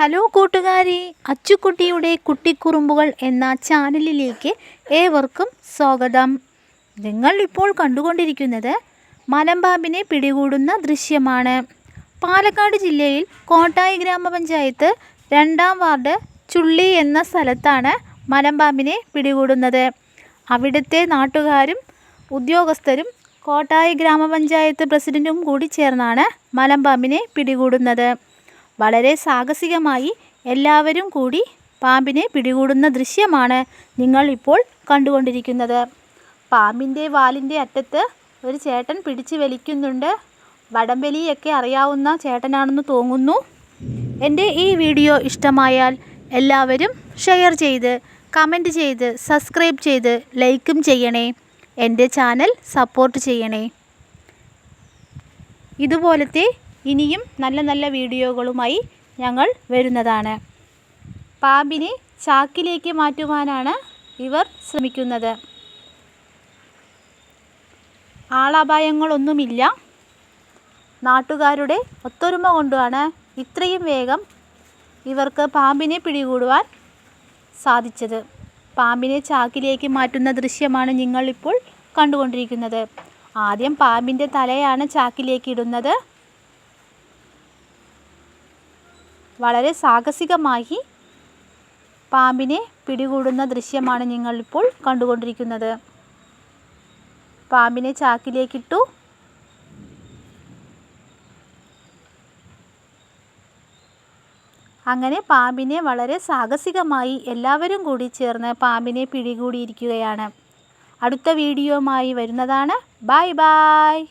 Hello കൂട്ടുകാരി അച്ചുക്കുട്ടിയുടെ കുട്ടിക്കുറുമ്പുകൾ എന്ന ചാനലിലേക്ക് ഏവർക്കും സ്വാഗതം. നിങ്ങൾ ഇപ്പോൾ കണ്ടുകൊണ്ടിരിക്കുന്നത് മലമ്പാമ്പിനെ പിടികൂടുന്ന ദൃശ്യമാണ്. പാലക്കാട് ജില്ലയിൽ കോട്ടായി ഗ്രാമപഞ്ചായത്ത് രണ്ടാം വാർഡ് ചുള്ളി എന്ന സ്ഥലത്താണ് മലമ്പാമ്പിനെ പിടികൂടുന്നത്. അവിടുത്തെ നാട്ടുകാരും ഉദ്യോഗസ്ഥരും കോട്ടായി ഗ്രാമപഞ്ചായത്ത് പ്രസിഡന്റും കൂടി ചേർന്നാണ് മലമ്പാമ്പിനെ പിടികൂടുന്നത്. വളരെ സാഹസികമായി എല്ലാവരും കൂടി പാമ്പിനെ പിടികൂടുന്ന ദൃശ്യമാണ് നിങ്ങൾ ഇപ്പോൾ കണ്ടുകൊണ്ടിരിക്കുന്നത്. പാമ്പിന്റെ വാലിന്റെ അറ്റത്ത് ഒരു ചേട്ടൻ പിടിച്ചു വലിക്കുന്നുണ്ട്. വടംവലിയൊക്കെ അറിയാവുന്ന ചേട്ടനാണെന്ന് തോന്നുന്നു. എന്റെ ഈ വീഡിയോ ഇഷ്ടമായാൽ എല്ലാവരും ഷെയർ ചെയ്ത് കമന്റ് ചെയ്ത് സബ്സ്ക്രൈബ് ചെയ്ത് ലൈക്കും ചെയ്യണേ. എന്റെ ചാനൽ സപ്പോർട്ട് ചെയ്യണേ. ഇതുപോലത്തെ ഇനിയും നല്ല നല്ല വീഡിയോകളുമായി ഞങ്ങൾ വരുന്നതാണ്. പാമ്പിനെ ചാക്കിലേക്ക് മാറ്റുവാനാണ് ഇവർ ശ്രമിക്കുന്നത്. ആളപായങ്ങളൊന്നുമില്ല. നാട്ടുകാരുടെ ഒത്തൊരുമ കൊണ്ടാണ് ഇത്രയും വേഗം ഇവർക്ക് പാമ്പിനെ പിടികൂടുവാൻ സാധിച്ചത്. പാമ്പിനെ ചാക്കിലേക്ക് മാറ്റുന്ന ദൃശ്യമാണ് നിങ്ങളിപ്പോൾ കണ്ടുകൊണ്ടിരിക്കുന്നത്. ആദ്യം പാമ്പിന്റെ തലയാണ് ചാക്കിലേക്ക് ഇടുന്നത്. വളരെ സാഹസികമായി പാമ്പിനെ പിടികൂടുന്ന ദൃശ്യമാണ് നിങ്ങളിപ്പോൾ കണ്ടുകൊണ്ടിരിക്കുന്നത്. പാമ്പിനെ ചാക്കിലേക്കിട്ടു. അങ്ങനെ പാമ്പിനെ വളരെ സാഹസികമായി എല്ലാവരും കൂടി ചേർന്ന് പാമ്പിനെ പിടികൂടിയിരിക്കുകയാണ്. അടുത്ത വീഡിയോയുമായി വരുന്നതാണ്. Bye bye